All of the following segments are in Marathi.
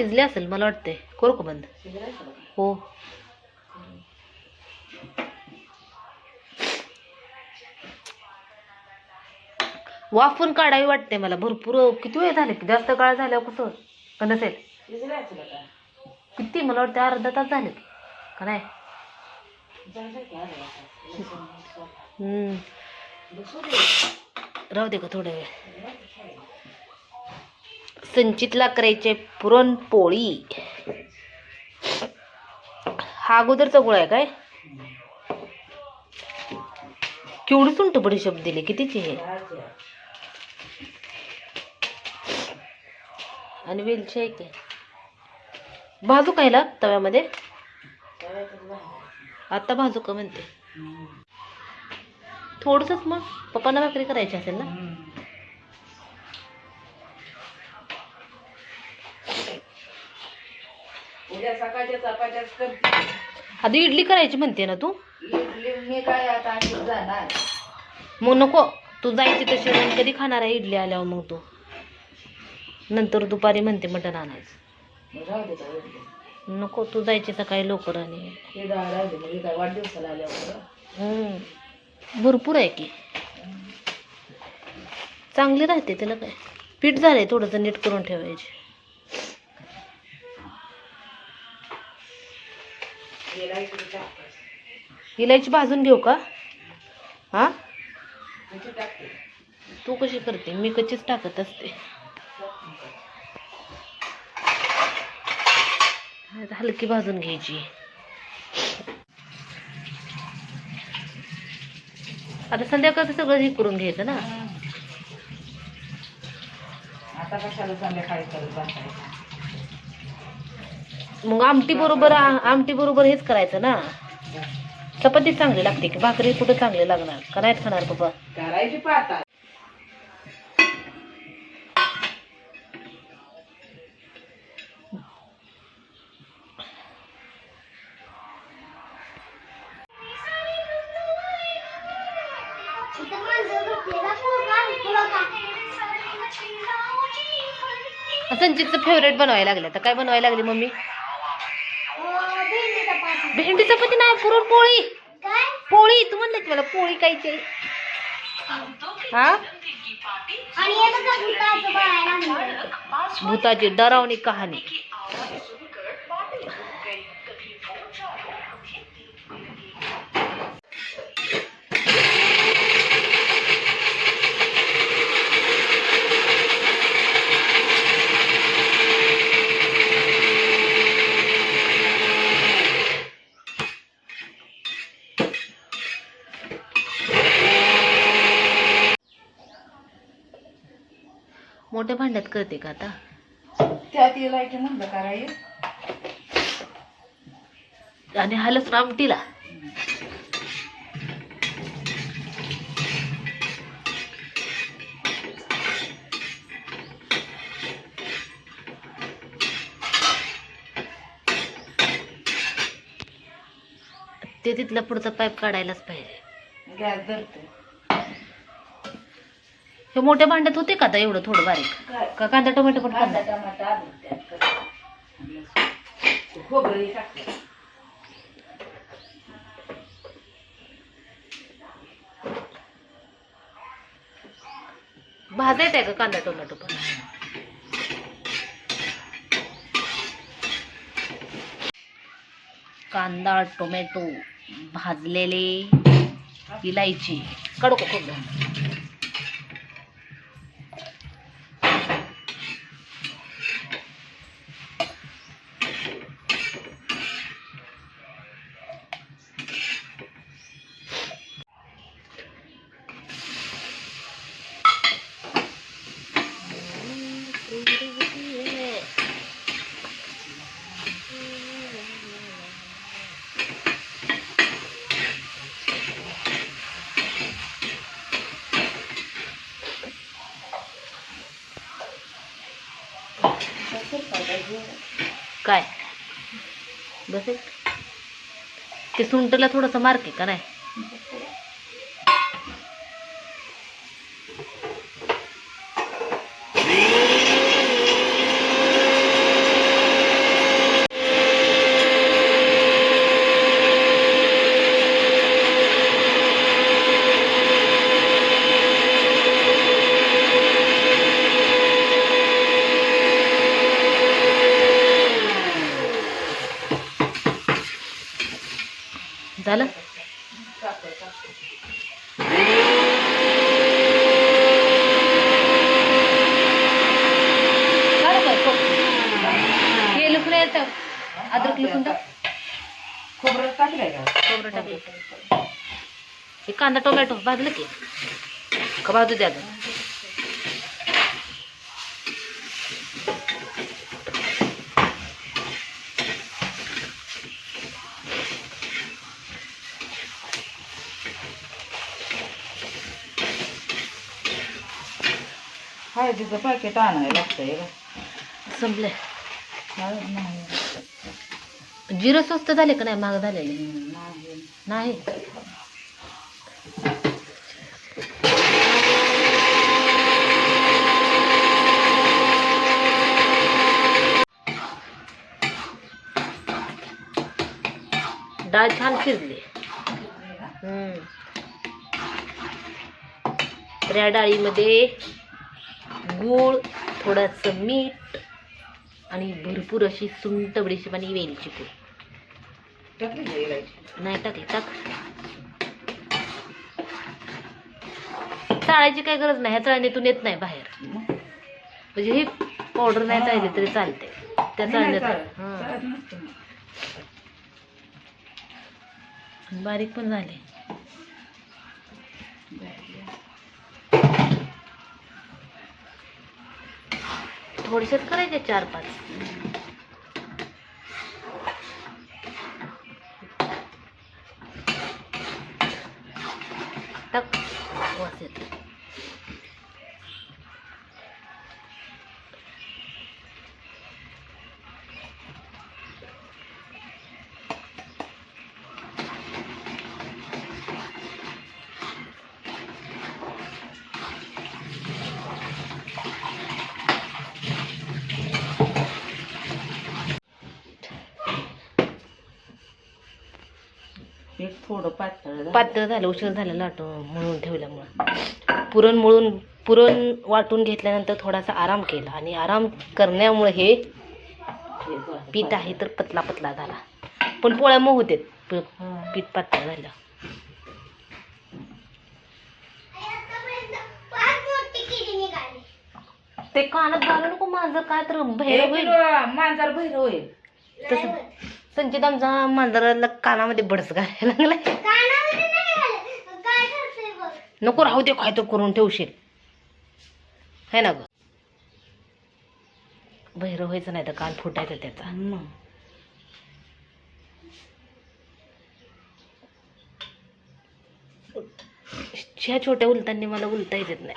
शिजले असेल मला वाटते करू का बंद? हो. वाफून काढावी वाटते मला. भरपूर किती वेळ झाले? जास्त काळ झाल्यावर कसं का नसेल? किती? मला वाटते अर्धा तास झाले का नाही? राहू दे का थोडा वेळ. संचितला करायचे पुरणपोळी. हा अगोदरचा गोळा आहे काय? केवढी सुंट बडी शब्द दिले कितीचे हे? आणि वेलची आहे की? भाजू कायला तव्यामध्ये? आता भाजू का म्हणते. थोडसंच मग पप्पांना भाकरी करायची असेल ना? उद्या सकाळच्या चपात्याच करते. आता इडली करायची म्हणते ना तू? इडली मी काय आता जाणार. मग नको तू जायची तशी मग कधी खाणार आहे इडली आल्यावर मग तू? नंतर दुपारी म्हणते मटण आणायचं. मग राहू दे का इडली. नको तू जायची सकाळी लवकर आणि हे डाळ राहू दे मग हे काय वाढदिवसाला आल्यावर. हम्म. भरपूर आहे की. चांगली राहते त्याला काय. पीठ झालंय थोडंसं नीट करून ठेवायचे. इलायची भाजून घेऊ का? हा? तू कशी करते? मी कशीच टाकत असते. हलकी भाजून घ्यायची. आता संध्याकाळचं सगळं हे करून घ्यायचं ना? आता कशाला संध्याकाळी करत बसायचं? मग आमटी बरोबर आमटी बरोबर हेच करायचं ना. चपाती चांगली लागते की भाकरी कुठं चांगली लागणार? का नाहीत खाणार पप्पा करायची संचितचं फेवरेट बनवायला लागलं. तर काय बनवायला लागली मम्मी? चपाती नाही पुरणपोळी पोळी. तू म्हणलं की मला पोळी खायची. हा? भूताची डरावणी कहाणी. मोठ्या भांड्यात करते का आता? त्यात इलायची म्हणलं करायची आणि हालच आमटीला. ते तिथला पुढचा पाईप काढायलाच पाहिजे. गॅस धरते हे मोठ्या भांड्यात होते का आता एवढं थोडं बारीक? का कांदा टोमॅटो पण कांदा? टमाटा भाजायचं आहे का कांदा टोमॅटो पण? कांदा टोमॅटो भाजलेले इलायची. काढू का खोबरं काय? बस ते सुंटला थोडंसं मार्के का नाही? झालं? हे लुकलं येतं. अद्रक लुकून टाक. खोबरं टाकलंय का? खोबरं टाकलं. हे कांदा टोमॅटो भाजलं की? का भाजू द्या हळदीचं पॅकेट आणायला लागतंय का संपले जिरं स्वस्त झाले का नाही महाग झालेले नाही डाळ छान शिजली हम्म. तर या डाळीमध्ये गूळ थोडंसं मीठ आणि भरपूर अशी सुंट बडीशी आणि वेलची पूड. नाही टाकली टाक. चाळायची काही गरज नाही ह्या चाळणीतून येत नाही बाहेर? म्हणजे ही पावडर नाही चालली तरी चालते त्या चाळण्यात. हां. बारीक पण झाले. थोडेसेच करायचे चार पाच. टक वास पीठ थोडं पातळ झालं. पातळ झालं उशीर झालं लाटून मळून ठेवल्यामुळं पुरण मळून पुरण वाटून घेतल्यानंतर थोडासा आराम केला आणि आराम करण्यामुळे हे. पीठ आहे तर पतला पतला झाला पण पोळ्या मऊ होते. पीठ पातळ झालं ते कानात घालू नको माझं काय तर हे भैर होईल मांजर बहिर होईल तसं संचित आमचा मांजराला कानामध्ये बडस घालायला लागलाय. नको राहू दे काय तर करून ठेवशील. है ना ग? बहिर व्हायचं नाही तर कान फुटायचं त्याचा. मग. ह्या छोट्या उलटांनी मला उलटा येत नाही.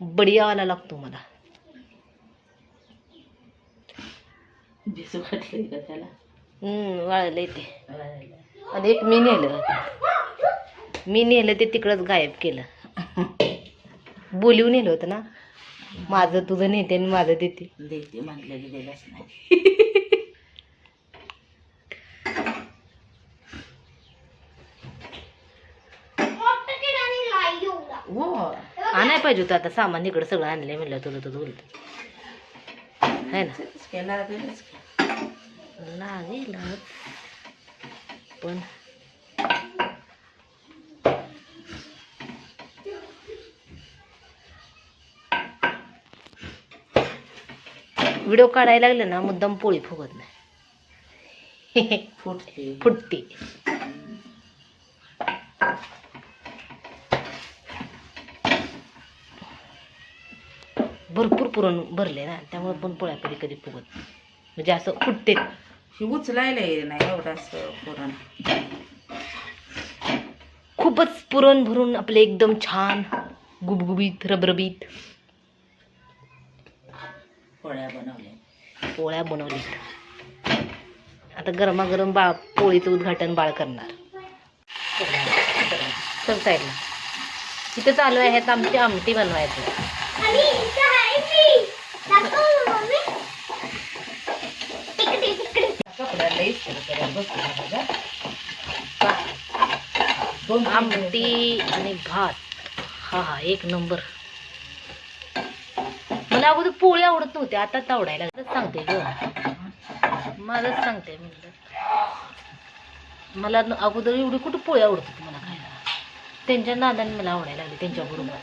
बडियावाला लागतो मला. भिजू घातली का त्याला? हम्म वाळलंय ते. आणि एक मी नेलं मी नेलं ते तिकडंच गायब केलं. बोलिव नेलं होतं ना. माझं तुझं नेते आणि माझं देते. देते म्हटलं की दिलंच नाही. हो. आणाय पाहिजे होतं आता सामान इकडं सगळं आणलंय म्हणलं तुझं तुझं उलट है ना. लागेल पण व्हिडिओ काढायला लागले ना मुद्दाम पोळी फुगत नाही. फुटते. फुटते. भरपूर पुरण भरले ना त्यामुळे पण पोळ्या कधी कधी फुगत नाही. म्हणजे असं फुटते ही उचलायला येईल नाही पुरण. खूपच पुरण भरून आपले एकदम छान गुबगुबीत रबरबीत. पोळ्या बनवल्या. पोळ्या बनवलीत आता गरमागरम बा पोळीचं उद्घाटन बाळ करणार. चल साईडला. इथं चालू आहे आमची आमटी बनवायचं. गं? दोन आमटी आणि भात. हा हा एक नंबर. मला अगोदर पोळी आवडत नव्हती आता आवडायला. सांगते ग. माझंच सांगते म्हणलं मला अगोदर एवढी कुठं पोळी आवडत होती मला खायला? त्यांच्या नादाने मला आवडायला लागली त्यांच्याबरोबर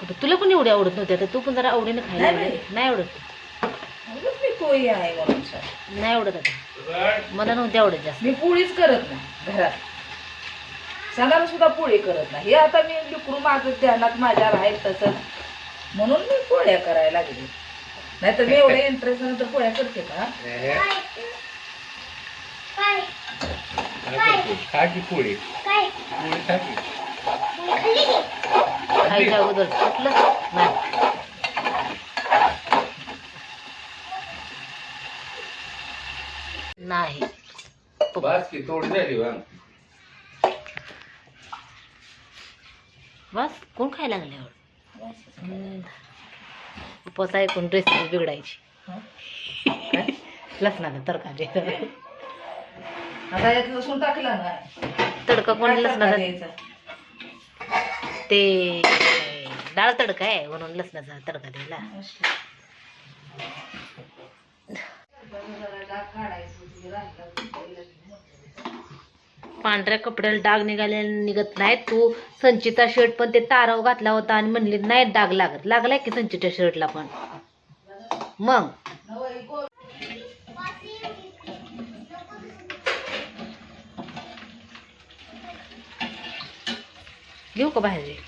कुठं? तुला पण एवढी आवडत नव्हती आता तू पण जरा आवडीने खायला नाही, आवडत. पोळी आहे म्हणून सर नाही आवडत आता मला नव्हती आवडत जास्त मी पोळीच करत नाही घरात सणाला सुद्धा पोळी करत नाही हे आता मी लिकरू माझं ध्यानात माझ्या राहील तसंच म्हणून मी पोळ्या करायला लागले नाही तर मी एवढ्या इंटरेस्ट नंतर पोळ्या करते का खा की पोळी पोळी खा की खायच्या अगोदर कुठलं नाही बस की झाली बस कोण खायला लागले एवढं? उपवास ऐकून रेसिपी बिघडायची. हं? लसणाचा तडका दे. आता यात लसूण टाकला ना. तडका कोण काय तडका लसणाचा? द्यायचा? ते डाळ तडका आहे म्हणून लसणाचा तडका द्यायला. पांढऱ्या कपड्याला डाग निघाले निघत नाहीत. तू संचिता शर्ट पण ते ताराव घातला होता आणि म्हणली नाही डाग लागत. लागलाय की संचिता शर्टला पण? मग? घेऊ का बाहेर?